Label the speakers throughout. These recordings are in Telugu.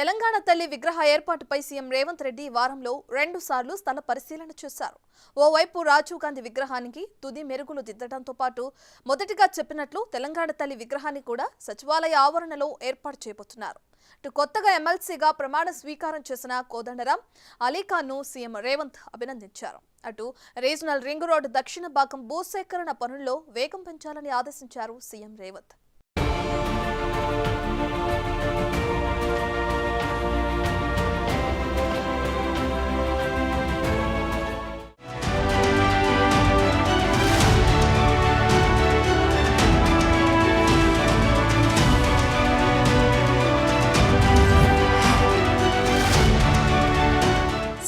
Speaker 1: తెలంగాణ తల్లి విగ్రహ ఏర్పాటుపై సీఎం రేవంత్ రెడ్డి వారంలో రెండు సార్లు స్థల పరిశీలన చేశారు. ఓవైపు రాజీవ్ గాంధీ విగ్రహానికి తుది మెరుగులు దిద్దడంతో పాటు మొదటిగా చెప్పినట్లు తెలంగాణ తల్లి విగ్రహాన్ని కూడా సచివాలయ ఆవరణలో ఏర్పాటు చేయబోతున్నారు. ఇటు కొత్తగా ఎమ్మెల్సీగా ప్రమాణ స్వీకారం చేసిన కోదండరాం అలీఖాన్ను సీఎం రేవంత్ అభినందించారు. అటు రీజనల్ రింగ్ రోడ్ దక్షిణ భాగం భూసేకరణ పనుల్లో వేగం పెంచాలని ఆదేశించారు సీఎం రేవంత్.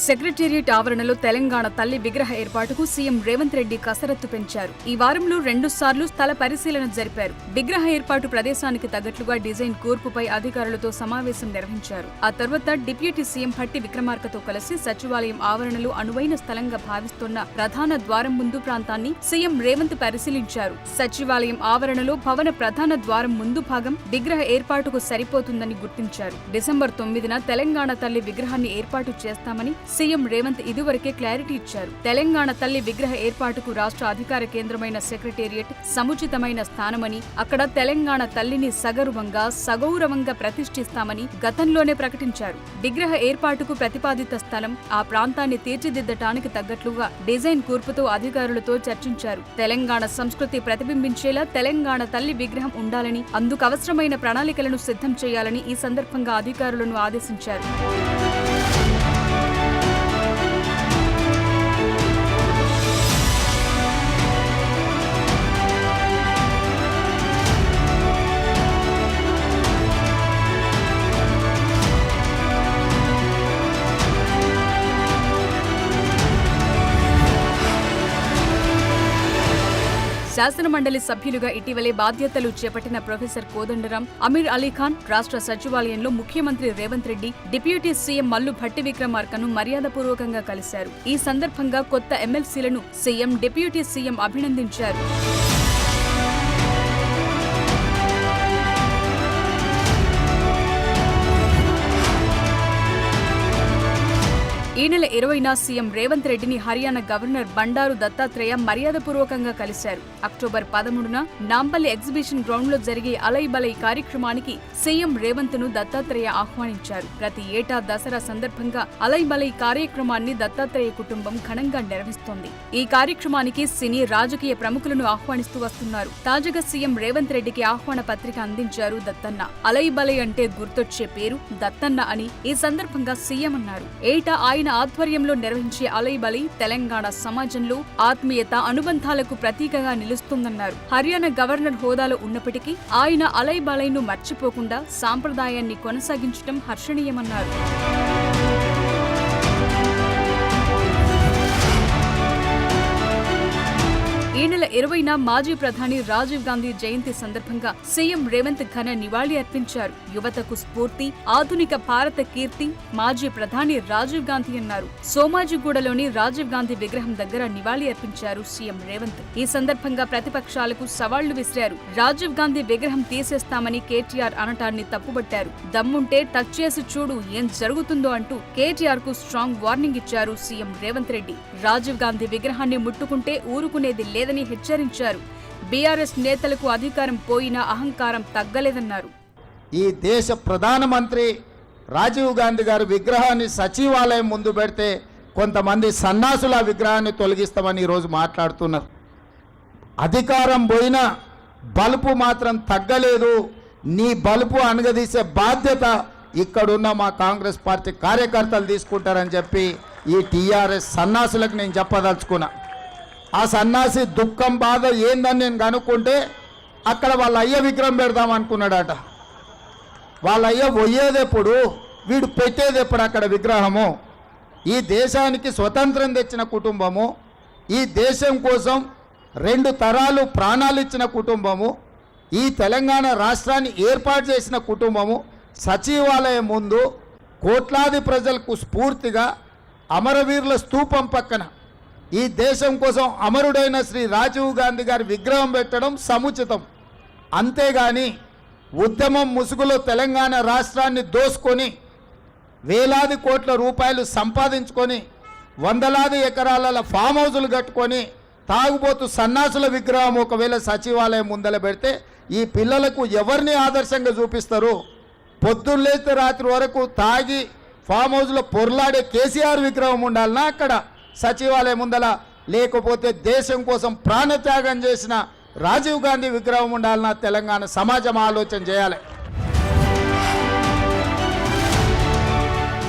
Speaker 2: సెక్రటేరియట్ ఆవరణలో తెలంగాణ తల్లి విగ్రహ ఏర్పాటుకు సీఎం రేవంత్ రెడ్డి కసరత్తు పెంచారు. ఈ వారంలో రెండు సార్లు స్థల పరిశీలన జరిపారు. విగ్రహ ఏర్పాటు ప్రదేశానికి తగ్గట్లుగా డిజైన్ కూర్పుపై అధికారులతో సమావేశం నిర్వహించారు. ఆ తర్వాత డిప్యూటీ సీఎం భట్టి విక్రమార్కతో కలిసి సచివాలయం ఆవరణలో అనువైన స్థలంగా భావిస్తున్న ప్రధాన ద్వారం ముందు ప్రాంతాన్ని సీఎం రేవంత్ పరిశీలించారు. సచివాలయం ఆవరణలో భవన ప్రధాన ద్వారం ముందు భాగం విగ్రహ ఏర్పాటుకు సరిపోతుందని గుర్తించారు. డిసెంబర్ తొమ్మిదిన తెలంగాణ తల్లి విగ్రహాన్ని ఏర్పాటు చేస్తామని సీఎం రేవంత్ ఇదివరకే క్లారిటీ ఇచ్చారు. తెలంగాణ తల్లి విగ్రహ ఏర్పాటుకు రాష్ట్ర అధికార కేంద్రమైన సెక్రటేరియట్ సముచితమైన స్థానమని అక్కడ తెలంగాణ తల్లిని సగర్వంగా సగౌరవంగా ప్రతిష్ఠిస్తామని గతంలోనే ప్రకటించారు. విగ్రహ ఏర్పాటుకు ప్రతిపాదిత స్థలం ఆ ప్రాంతాన్ని తీర్చిదిద్దటానికి తగ్గట్లుగా డిజైన్ కూర్పుతో అధికారులతో చర్చించారు. తెలంగాణ సంస్కృతి ప్రతిబింబించేలా తెలంగాణ తల్లి విగ్రహం ఉండాలని అందుకు అవసరమైన ప్రణాళికలను సిద్ధం చేయాలని ఈ సందర్భంగా అధికారులను ఆదేశించారు. శాసనమండలి సభ్యులుగా ఇటీవలే బాధ్యతలు చేపట్టిన ప్రొఫెసర్ కోదండరాం అమీర్ అలీఖాన్ రాష్ట్ర సచివాలయంలో ముఖ్యమంత్రి రేవంత్ రెడ్డి డిప్యూటీ సీఎం మల్లు భట్టి విక్రమార్కను మర్యాదపూర్వకంగా కలిశారు. ఈ సందర్భంగా కొత్త ఎమ్మెల్సీలను సీఎం డిప్యూటీ సీఎం అభినందించారు. ఈ నెల ఇరవైన సీఎం రేవంత్ రెడ్డిని హర్యానా గవర్నర్ బండారు దత్తాత్రేయ మర్యాదపూర్వకంగా కలిశారు. అక్టోబర్ పదమూడున నాంపల్లి ఎగ్జిబిషన్ గ్రౌండ్లో జరిగే అలైబలై కార్యక్రమానికి సీఎం రేవంత్ను దత్తాత్రేయ ఆహ్వానించారు. ప్రతి ఏటా దసరా సందర్భంగా అలైబలై కార్యక్రమాన్ని దత్తాత్రేయ కుటుంబం ఘనంగా నిర్వహిస్తోంది. ఈ కార్యక్రమానికి సినీ రాజకీయ ప్రముఖులను ఆహ్వానిస్తూ వస్తున్నారు. తాజాగా సీఎం రేవంత్ రెడ్డికి ఆహ్వాన పత్రిక అందించారు దత్తన్న. అలైబలై అంటే గుర్తొచ్చే పేరు దత్తన్న అని ఈ సందర్భంగా సీఎం అన్నారు. ఏటా ఆయన ఆధ్వర్యంలో నిర్వహించే అలైబలి తెలంగాణ సమాజంలో ఆత్మీయత అనుబంధాలకు ప్రతీకగా నిలుస్తుందన్నారు. హర్యానా గవర్నర్ హోదాలో ఉన్నప్పటికీ ఆయన అలైబలైను మర్చిపోకుండా సాంప్రదాయాన్ని కొనసాగించడం హర్షణీయమన్నారు. ఈ నెల ఇరవైన మాజీ ప్రధాని రాజీవ్ గాంధీ జయంతి సందర్భంగా సీఎం రేవంత్ ఘన నివాళి అర్పించారు. యువతకు స్ఫూర్తి ఆధునిక భారత కీర్తి మాజీ ప్రధాని రాజీవ్ గాంధీ అన్నారు. సోమాజిగూడలోని రాజీవ్ గాంధీ విగ్రహం దగ్గర నివాళి అర్పించారు సీఎం రేవంత్. ఈ సందర్భంగా ప్రతిపక్షాలకు సవాళ్ళు విసిరారు. రాజీవ్ గాంధీ విగ్రహం తీసేస్తామని కేటీఆర్ అనటాన్ని తప్పుబట్టారు. దమ్ముంటే టచ్ చేసి చూడు ఏం జరుగుతుందో అంటూ కేటీఆర్కు స్ట్రాంగ్ వార్నింగ్ ఇచ్చారు సీఎం రేవంత్ రెడ్డి. రాజీవ్ గాంధీ విగ్రహాన్ని ముట్టుకుంటే ఊరుకునేది లేదని హెచ్చరించారు. బీఆర్ఎస్ నేతలకు అధికారం పోయినా అహంకారం తగ్గలేదన్నారు.
Speaker 3: ఈ దేశ ప్రధానమంత్రి రాజీవ్ గాంధీ గారి విగ్రహాన్ని సచివాలయం ముందు పెడితే కొంతమంది సన్నాసుల విగ్రహాన్ని తొలగిస్తామని ఈరోజు మాట్లాడుతున్నారు. అధికారం పోయినా బలుపు మాత్రం తగ్గలేదు. నీ బలుపు అణగదీసే బాధ్యత ఇక్కడున్న మా కాంగ్రెస్ పార్టీ కార్యకర్తలు తీసుకుంటారని చెప్పి ఈ టీఆర్ఎస్ సన్నాసులకు నేను చెప్పదలుచుకున్నా. ఆ సన్నాసి దుఃఖం బాధ ఏందని నేను కనుక్కుంటే అక్కడ వాళ్ళ అయ్య విగ్రహం పెడదాం అనుకున్నాడట. వాళ్ళ అయ్య పోయేదెప్పుడు వీడు పెట్టేదెప్పుడు అక్కడ విగ్రహము? ఈ దేశానికి స్వతంత్రం తెచ్చిన కుటుంబము ఈ దేశం కోసం రెండు తరాలు ప్రాణాలు ఇచ్చిన కుటుంబము ఈ తెలంగాణ రాష్ట్రాన్ని ఏర్పాటు చేసిన కుటుంబము సచివాలయం ముందు కోట్లాది ప్రజలకు స్ఫూర్తిగా అమరవీరుల స్తూపం పక్కన ఈ దేశం కోసం అమరుడైన శ్రీ రాజీవ్ గాంధీ గారి విగ్రహం పెట్టడం సముచితం. అంతేగాని ఉద్యమం ముసుగులో తెలంగాణ రాష్ట్రాన్ని దోసుకొని వేలాది కోట్ల రూపాయలు సంపాదించుకొని వందలాది ఎకరాల ఫామ్ హౌజులు కట్టుకొని తాగుబోతు సన్నాసుల విగ్రహం ఒకవేళ సచివాలయం ముందల పెడితే ఈ పిల్లలకు ఎవరిని ఆదర్శంగా చూపిస్తారు? పొద్దున్నేస్తే రాత్రి వరకు తాగి ఫామ్ హౌజ్లో పొర్లాడే కేసీఆర్ విగ్రహం ఉండాలనా అక్కడ? సచివాలయం ముందల లేకపోతే దేశం కోసం ప్రాణత్యాగం చేసిన రాజీవ్ గాంధీ విగ్రహం ఉండాలన్నా తెలంగాణ సమాజం ఆలోచన చేయాలి.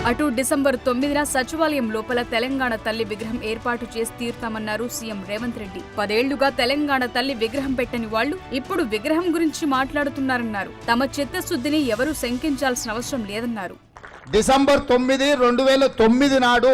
Speaker 2: అటు డిసెంబర్ తొమ్మిదిన సచివాలయం లోపల తెలంగాణ తల్లి విగ్రహం ఏర్పాటు చేసి తీరుతామన్నారు సీఎం రేవంత్ రెడ్డి. పదేళ్ళుగా తెలంగాణ తల్లి విగ్రహం పెట్టని వాళ్ళు ఇప్పుడు విగ్రహం గురించి మాట్లాడుతున్నారన్నారు. తమ చిత్తశుద్ధిని ఎవరూ శంకించాల్సిన అవసరం లేదన్నారు.
Speaker 3: డిసెంబర్ తొమ్మిది రెండు వేల తొమ్మిది నాడు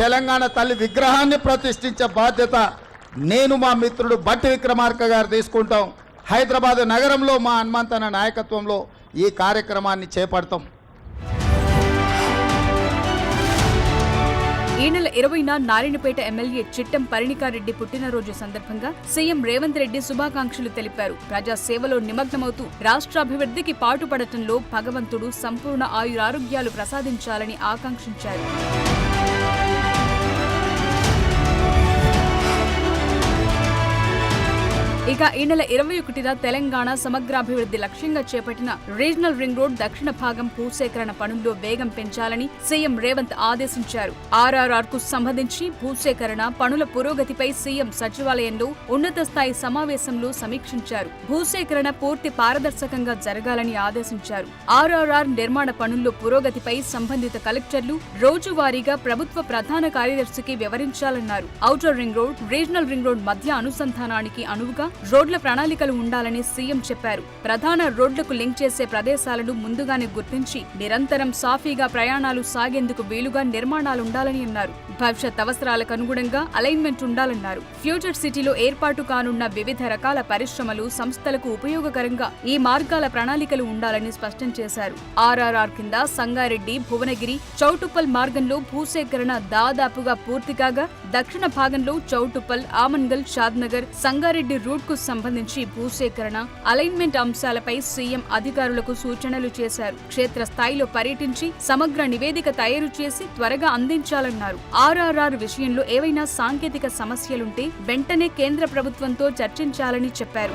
Speaker 3: తెలంగాణ తల్లి విగ్రహాన్ని ప్రతిష్ఠించే బాధ్యత నేను మా మిత్రుడు బట్టి విక్రమార్క గారు తీసుకుంటాం. హైదరాబాద్ నగరంలో మా హనుమంతన నాయకత్వంలో ఈ కార్యక్రమాన్ని చేపడతాం.
Speaker 2: ఈ నెల ఇరవైన నారాయణపేట ఎమ్మెల్యే చిట్టం పరిణికారెడ్డి పుట్టినరోజు సందర్భంగా సీఎం రేవంత్ రెడ్డి శుభాకాంక్షలు తెలిపారు. ప్రజా సేవలో నిమగ్నమవుతూ రాష్ట్రాభివృద్ధికి పాటుపడటంలో భగవంతుడు సంపూర్ణ ఆయురారోగ్యాలు ప్రసాదించాలని ఆకాంక్షించారు. ఇక ఈ నెల ఇరవై ఒకటిన తెలంగాణ సమగ్రాభివృద్ధి లక్ష్యంగా చేపట్టిన రీజనల్ రింగ్ రోడ్ దక్షిణ భాగం భూసేకరణ పనుల్లో వేగం పెంచాలని సీఎం రేవంత్ ఆదేశించారు. ఆర్ఆర్ఆర్కు సంబంధించి భూసేకరణ పనుల పురోగతిపై సీఎం సచివాలయంలో ఉన్నత స్థాయి సమావేశంలో సమీక్షించారు. భూసేకరణ పూర్తి పారదర్శకంగా జరగాలని ఆదేశించారు. ఆర్ఆర్ఆర్ నిర్మాణ పనుల్లో పురోగతిపై సంబంధిత కలెక్టర్లు రోజువారీగా ప్రభుత్వ ప్రధాన కార్యదర్శికి వివరించాలన్నారు. Outer ring road regional ring road మధ్య అనుసంధానానికి అనువుగా రోడ్ల ప్రణాళికలు ఉండాలని సీఎం చెప్పారు. ప్రధాన రోడ్లకు లింక్ చేసే ప్రదేశాలను ముందుగానే గుర్తించి నిరంతరం సాఫీగా ప్రయాణాలు సాగేందుకు వీలుగా నిర్మాణాలు ఉండాలని అన్నారు. భవిష్యత్ అవసరాలకు అనుగుణంగా అలైన్మెంట్ ఉండాలన్నారు. ఫ్యూచర్ సిటీలో ఏర్పాటు కానున్న వివిధ రకాల పరిశ్రమలు సంస్థలకు ఉపయోగకరంగా ఈ మార్గాల ప్రణాళికలు ఉండాలని స్పష్టం చేశారు. ఆర్ఆర్ఆర్ కింద సంగారెడ్డి భువనగిరి చౌటుప్పల్ మార్గంలో భూసేకరణ దాదాపుగా పూర్తి కాగా దక్షిణ భాగంలో చౌటుప్పల్ ఆమన్గల్ షాద్నగర్ సంగారెడ్డి రూట్ కు సంబంధించి భూసేకరణ అలైన్మెంట్ అంశాలపై సీఎం అధికారులకు సూచనలు చేశారు. క్షేత్ర స్థాయిలో పర్యటించి సమగ్ర నివేదిక తయారు చేసి త్వరగా అందించాలన్నారు. ఆర్ఆర్ఆర్ విషయంలో ఏవైనా సాంకేతిక సమస్యలుంటే వెంటనే కేంద్ర ప్రభుత్వంతో చర్చించాలని చెప్పారు.